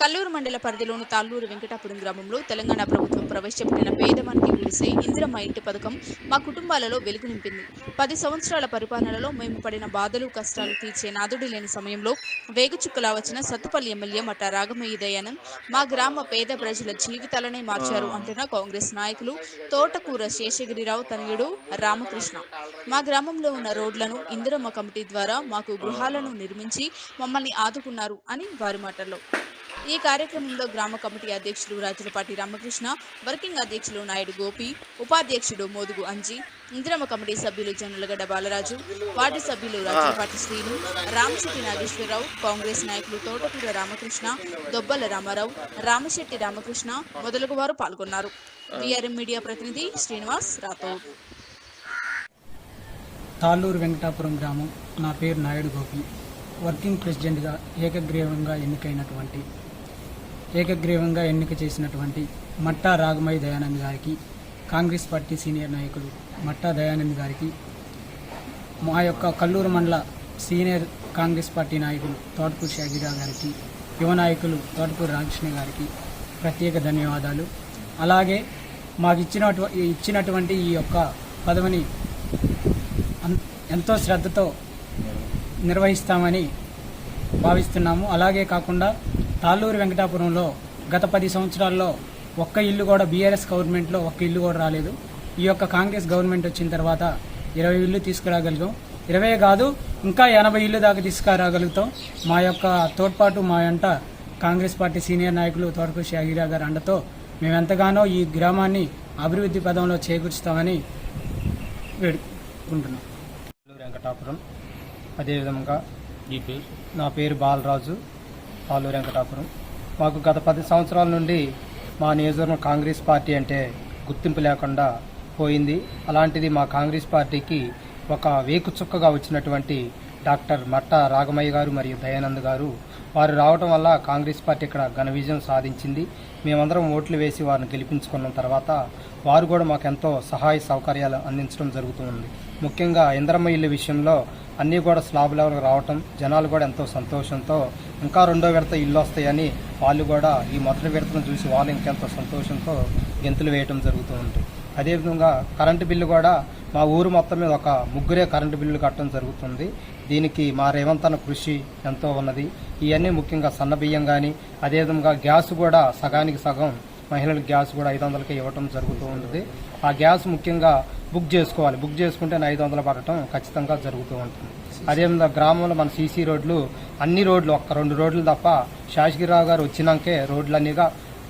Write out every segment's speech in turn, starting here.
కల్లూరు మండల పరిధిలోని తాళ్ళూరు వెంకటాపురం గ్రామంలో తెలంగాణ ప్రభుత్వం ప్రవేశపెట్టిన పేదవానికి గుడిసే ఇందిరమ్మ ఇంటి పథకం మా కుటుంబాలలో వెలుగు నింపింది. పది సంవత్సరాల పరిపాలనలో మేము పడిన బాధలు కష్టాలు తీర్చే నాదుడి లేని సమయంలో వేగుచుక్కలా వచ్చిన సత్తుపల్లి ఎమ్మెల్యే మట్ట రాగమయ్య దయానంద్ మా గ్రామ పేద ప్రజల జీవితాలనే మార్చారు అంటున్న కాంగ్రెస్ నాయకులు తోటకూర శేషగిరిరావు తనయుడు రామకృష్ణ. మా గ్రామంలో ఉన్న రోడ్లను ఇందిరమ్మ కమిటీ ద్వారా మాకు గృహాలను నిర్మించి మమ్మల్ని ఆదుకున్నారు అని వారి మాటల్లో ఈ కార్యక్రమంలో గ్రామ కమిటీ అధ్యక్షులు రాజులపాటి రామకృష్ణ వర్కింగ్ అధ్యక్షులు నాయుడు గోపి ఉపాధ్యక్షుడు మోదుగు అంజి ఇందిరమ్మ కమిటీ సభ్యులు జొన్నలగడ్డ బాలరాజు వార్డు సభ్యులు రాజులపాటి శ్రీను రామశెట్టి నాగేశ్వరరావు కాంగ్రెస్ నాయకులు తోటకూర రామకృష్ణ దొబ్బల రామారావు రామశెట్టి రామకృష్ణ మొదలగు వారు పాల్గొన్నారు. విఆర్ఎం మీడియా ప్రతినిధి శ్రీనివాస్ రాథోడ్. తాళ్ళూరు వెంకటాపురం గ్రామం. నా పేరు నాయుడు గోపి. వర్కింగ్ ప్రెసిడెంట్గా ఏకగ్రీవంగా ఎన్నికైనటువంటి ఏకగ్రీవంగా ఎన్నిక చేసినటువంటి మట్టా రాగమయ్య దయానంద్ గారికి కాంగ్రెస్ పార్టీ సీనియర్ నాయకులు మట్టా దయానంద్ గారికి మా యొక్క కల్లూరు మండల సీనియర్ కాంగ్రెస్ పార్టీ నాయకులు తోటపూర్ షాగిరా గారికి యువ నాయకులు తోటపూర్ రామకృష్ణ గారికి ప్రత్యేక ధన్యవాదాలు. అలాగే మాకు ఇచ్చినటు ఇచ్చినటువంటి ఈ యొక్క పదవిని ఎంతో శ్రద్ధతో నిర్వహిస్తామని భావిస్తున్నాము. అలాగే కాకుండా తాళ్ళూరు వెంకటాపురంలో గత పది సంవత్సరాల్లో ఒక్క ఇల్లు కూడా బీఆర్ఎస్ గవర్నమెంట్లో ఒక్క ఇల్లు కూడా రాలేదు. ఈ యొక్క కాంగ్రెస్ గవర్నమెంట్ వచ్చిన తర్వాత ఇరవై ఇల్లు తీసుకురాగలిగాం. ఇరవై కాదు ఇంకా ఎనభై ఇల్లు దాకా తీసుకురాగలుగుతాం. మా యొక్క తోడ్పాటు మా అంట కాంగ్రెస్ పార్టీ సీనియర్ నాయకులు తోటకృషి అగిరా గారు అండతో మేమెంతగానో ఈ గ్రామాన్ని అభివృద్ధి పదంలో చేకూర్చుతామని వేడుకుంటున్నాం. వెంకటాపురం. అదేవిధంగా ఈ పేరు నా పేరు బాలరాజు. ఆలూరు వెంకటాపురం. మాకు గత పది సంవత్సరాల నుండి మా నియోజకవర్గం కాంగ్రెస్ పార్టీ అంటే గుర్తింపు లేకుండా పోయింది. అలాంటిది మా కాంగ్రెస్ పార్టీకి ఒక వేకుచుక్కగా వచ్చినటువంటి డాక్టర్ మట్ట రాగమయ్య గారు మరియు దయానంద్ గారు వారు రావడం వల్ల కాంగ్రెస్ పార్టీ ఇక్కడ ఘన విజయం సాధించింది. మేమందరం ఓట్లు వేసి వారిని గెలిపించుకున్న తర్వాత వారు కూడా మాకెంతో సహాయ సౌకర్యాలు అందించడం జరుగుతుంది ముఖ్యంగా ఇంద్రమ్మ ఇల్లు విషయంలో అన్నీ కూడా స్లాబ్ లెవెల్కి రావటం జనాలు కూడా ఎంతో సంతోషంతో ఇంకా రెండో విడత ఇల్లు వస్తాయని వాళ్ళు కూడా ఈ మొదటి విడతను చూసి వాళ్ళు ఇంకెంతో సంతోషంతో గెంతులు వేయటం జరుగుతూ ఉంటుంది అదేవిధంగా కరెంటు బిల్లు కూడా మా ఊరు మొత్తం మీద ఒక ముగ్గురే కరెంటు బిల్లు కట్టడం జరుగుతుంది. దీనికి మా రేవంత్ అన్న కృషి ఎంతో ఉన్నది. ఇవన్నీ ముఖ్యంగా సన్న బియ్యం కానీ అదేవిధంగా గ్యాస్ కూడా సగానికి సగం మహిళలకు గ్యాస్ కూడా ఐదు వందలకి ఇవ్వటం జరుగుతూ ఉంటుంది ఆ గ్యాస్ ముఖ్యంగా బుక్ చేసుకోవాలి. బుక్ చేసుకుంటే ఐదు వందలు పడటం ఖచ్చితంగా జరుగుతూ ఉంటుంది. అదేవిధంగా గ్రామంలో మన సీసీ రోడ్లు అన్ని రోడ్లు ఒక్క రెండు రోడ్లు తప్ప శాసగిరిరావు గారు వచ్చినాకే రోడ్లన్నీగా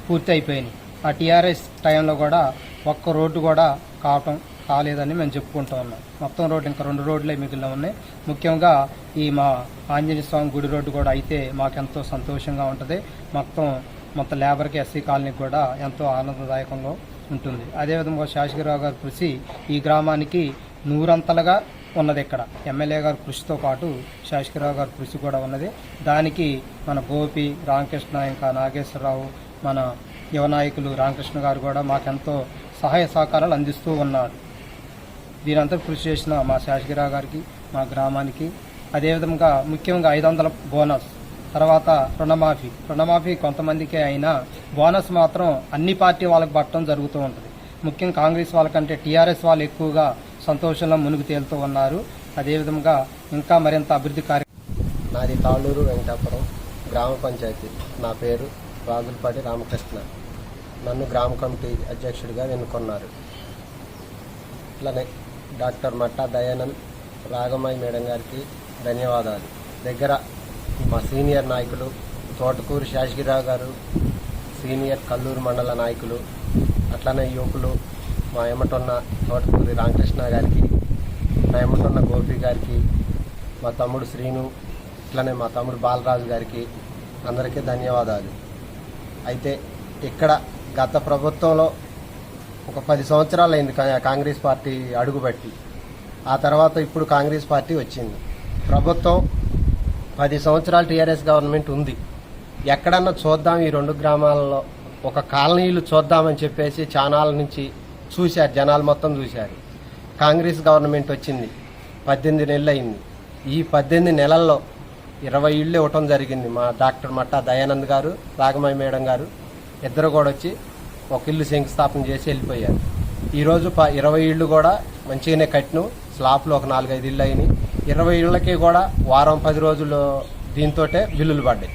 పూర్తి అయిపోయినాయి ఆ టీఆర్ఎస్ టైంలో కూడా ఒక్క రోడ్డు కూడా కావటం కాలేదని మేము చెప్పుకుంటూ ఉన్నాం. మొత్తం రోడ్లు ఇంకా రెండు రోడ్లే మిగిలిన ఉన్నాయి. ముఖ్యంగా ఈ మా ఆంజనేయ స్వామి గుడి రోడ్డు కూడా అయితే మాకెంతో సంతోషంగా ఉంటుంది. మొత్తం మొత్తం లేబర్కి ఎస్సీ కాలనీకి కూడా ఎంతో ఆనందదాయకంగా ఉంటుంది. అదేవిధంగా శాసకరావు గారి కృషి ఈ గ్రామానికి నూరంతలుగా ఉన్నది ఇక్కడ. ఎమ్మెల్యే గారి కృషితో పాటు శాసకరావు గారి కృషి కూడా ఉన్నది. దానికి మన గోపి రామకృష్ణ ఇంకా నాగేశ్వరరావు మన యువ నాయకులు రామకృష్ణ గారు కూడా మాకెంతో సహాయ సహకారాలు అందిస్తూ ఉన్నారు. దీనంతా కృషి చేసిన మా శాసగిరావు గారికి మా గ్రామానికి. అదేవిధంగా ముఖ్యంగా ఐదు వందల బోనస్ తర్వాత రుణమాఫీ. రుణమాఫీ కొంతమందికే అయినా బోనస్ మాత్రం అన్ని పార్టీ వాళ్ళకి పట్టడం జరుగుతూ ఉంటుంది. ముఖ్యంగా కాంగ్రెస్ వాళ్ళకంటే టీఆర్ఎస్ వాళ్ళు ఎక్కువగా సంతోషంలో మునుగు తేలుతూ ఉన్నారు. అదేవిధంగా ఇంకా మరింత అభివృద్ధి కార్య నాది తాళ్ళూరు వెంకటాపురం గ్రామ పంచాయతీ. నా పేరు రాజులపాటి రామకృష్ణ. నన్ను గ్రామ కమిటీ అధ్యక్షుడిగా ఎన్నుకున్నారు అట్లనే డాక్టర్ మట్టా దయానంద్ రాగమాయి మేడం గారికి ధన్యవాదాలు. దగ్గర మా సీనియర్ నాయకులు తోటకూరు శాసగిరావు గారు సీనియర్ కల్లూరు మండల నాయకులు అట్లనే యువకులు మా ఎమ్మటున్న తోటకూరి రామకృష్ణ గారికి మా ఎమ్మటున్న గోపి గారికి మా తమ్ముడు శ్రీను ఇట్లనే మా తమ్ముడు బాలరాజు గారికి అందరికీ ధన్యవాదాలు. అయితే ఇక్కడ గత ప్రభుత్వంలో ఒక పది సంవత్సరాలు అయింది కాంగ్రెస్ పార్టీ అడుగుబట్టి ఆ తర్వాత ఇప్పుడు కాంగ్రెస్ పార్టీ వచ్చింది. ప్రభుత్వం పది సంవత్సరాలు టీఆర్ఎస్ గవర్నమెంట్ ఉంది. ఎక్కడన్నా చూద్దాం ఈ రెండు గ్రామాలలో ఒక కాలనీలు చూద్దామని చెప్పేసి చానాల నుంచి చూశారు జనాలు మొత్తం చూశారు. కాంగ్రెస్ గవర్నమెంట్ వచ్చింది పద్దెనిమిది నెలలు అయింది. ఈ పద్దెనిమిది నెలల్లో ఇరవై ఇళ్ళు ఇవ్వటం జరిగింది మా డాక్టర్ మట్టా దయానంద్ గారు రాగమయ్య మేడం గారు ఇద్దరు కూడా వచ్చి ఒక ఇల్లు శంకుస్థాపన చేసి వెళ్ళిపోయారు. ఈరోజు ప ఇరవై ఇళ్ళు కూడా మంచిగానే కట్టిను. స్లాప్లు ఒక నాలుగైదు ఇళ్ళు అయినాయి. ఇరవై ఇళ్ళకి కూడా వారం పది రోజులు దీంతోటే బిల్లులు పడ్డాయి.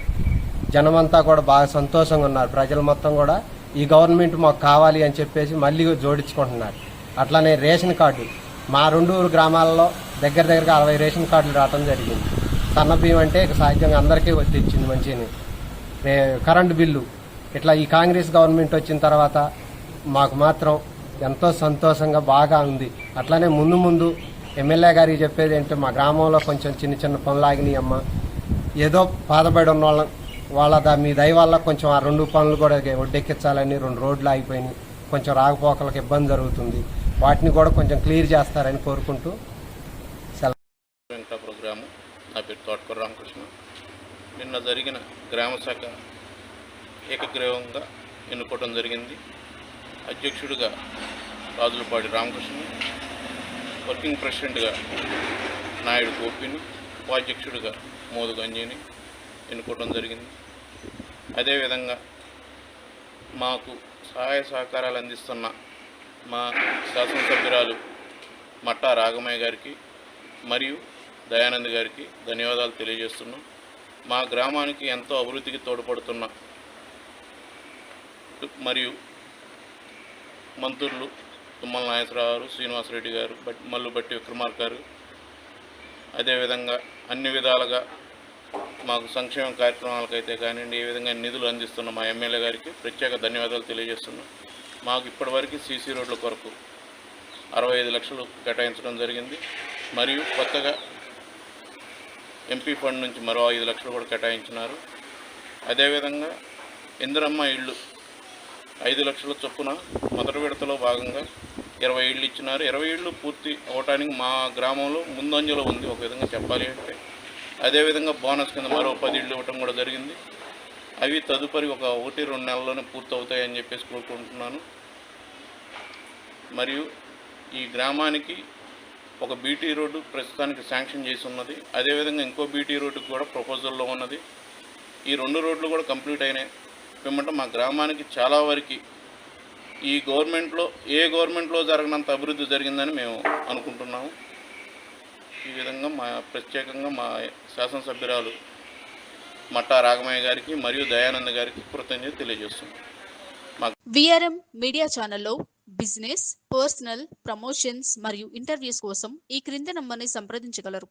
జనమంతా కూడా బాగా సంతోషంగా ఉన్నారు. ప్రజలు మొత్తం కూడా ఈ గవర్నమెంట్ మాకు కావాలి అని చెప్పేసి మళ్ళీ జోడించుకుంటున్నారు. అట్లానే రేషన్ కార్డు. మా రెండు గ్రామాలలో దగ్గర దగ్గరగా అరవై రేషన్ కార్డులు రావడం జరిగింది. సన్న బియ్యం అంటే ఇక అందరికీ వచ్చింది మంచిగా కరెంటు బిల్లు. ఇట్లా ఈ కాంగ్రెస్ గవర్నమెంట్ వచ్చిన తర్వాత మాకు మాత్రం ఎంతో సంతోషంగా బాగా ఉంది. అట్లానే ముందు ముందు ఎమ్మెల్యే గారికి చెప్పేది ఏంటంటే మా గ్రామంలో కొంచెం చిన్న చిన్న పనులు ఆగినాయి అమ్మ. ఏదో బాధపడి ఉన్న వాళ్ళ వాళ్ళ మీ దయ వల్ల కొంచెం ఆ రెండు పనులు కూడా ఒడ్డెక్కించాలని రెండు రోడ్లు ఆగిపోయినాయి. కొంచెం రాకపోకలకు ఇబ్బంది జరుగుతుంది. వాటిని కూడా కొంచెం క్లియర్ చేస్తారని కోరుకుంటూ సెలవు. ప్రోగ్రాము? గ్రామం నా పేరు తోటకూర రామకృష్ణ. నిన్న జరిగిన గ్రామ శాఖ ఏకగ్రీవంగా ఎన్నుకోవడం జరిగింది. అధ్యక్షుడిగా రాజులపాటి రామకృష్ణ వర్కింగ్ ప్రెసిడెంట్గా నాయుడు గోపిని ఉపాధ్యక్షుడిగా మోదు గంజీని ఎన్నుకోవడం జరిగింది. అదేవిధంగా మాకు సహాయ సహకారాలు అందిస్తున్న మా శాసనసభ్యురాలు మట్టా రాగమయ్య గారికి మరియు దయానంద్ గారికి ధన్యవాదాలు తెలియజేస్తున్నాం. మా గ్రామానికి ఎంతో అభివృద్ధికి తోడ్పడుతున్న మరియు మంత్రులు తుమ్మల నాగేశ్వరరావు గారు శ్రీనివాసరెడ్డి గారు బట్ మల్లు బట్టి విక్రమార్క గారు. అదేవిధంగా అన్ని విధాలుగా మాకు సంక్షేమ కార్యక్రమాలకైతే కానివ్వండి ఏ విధంగా నిధులు అందిస్తున్న మా ఎమ్మెల్యే గారికి ప్రత్యేక ధన్యవాదాలు తెలియజేస్తున్నాం. మాకు ఇప్పటివరకు సీసీ రోడ్ల కొరకు అరవై ఐదు లక్షలు కేటాయించడం జరిగింది. మరియు కొత్తగా ఎంపీ ఫండ్ నుంచి మరో ఐదు లక్షలు కూడా కేటాయించినారు. అదేవిధంగా ఇందిరమ్మ ఇళ్ళు ఐదు లక్షల చొప్పున మొదటి విడతలో భాగంగా ఇరవై ఏళ్ళు ఇచ్చినారు. ఇరవై ఏళ్ళు పూర్తి అవటానికి మా గ్రామంలో ముందంజలో ఉంది ఒక విధంగా చెప్పాలి అంటే. అదేవిధంగా బోనస్ కింద మరో పది ఇళ్ళు ఇవ్వటం కూడా జరిగింది. అవి తదుపరి ఒక ఒకటి రెండు నెలల్లోనే పూర్తి అవుతాయని చెప్పేసి కోరుకుంటున్నాను. మరియు ఈ గ్రామానికి ఒక బీటీ రోడ్డు ప్రస్తుతానికి శాంక్షన్ చేసి ఉన్నది. అదేవిధంగా ఇంకో బీటీ రోడ్డుకి కూడా ప్రపోజల్లో ఉన్నది. ఈ రెండు రోడ్లు కూడా కంప్లీట్ అయినాయి. పిమ్మట మా గ్రామానికి చాలా వరకు ఈ గవర్నమెంట్లో ఏ గవర్నమెంట్లో జరగనంత అభివృద్ధి జరిగిందని మేము అనుకుంటున్నాము. ఈ విధంగా మా ప్రత్యేకంగా మా శాసనసభ్యురాలు మట్టా రాగమయ్య గారికి మరియు దయానంద్ గారికి కృతజ్ఞత తెలియజేస్తున్నాం. విఆర్ఎం మీడియా ఛానల్లో బిజినెస్ పర్సనల్ ప్రమోషన్స్ మరియు ఇంటర్వ్యూస్ కోసం ఈ క్రింది నంబర్ని సంప్రదించగలరు.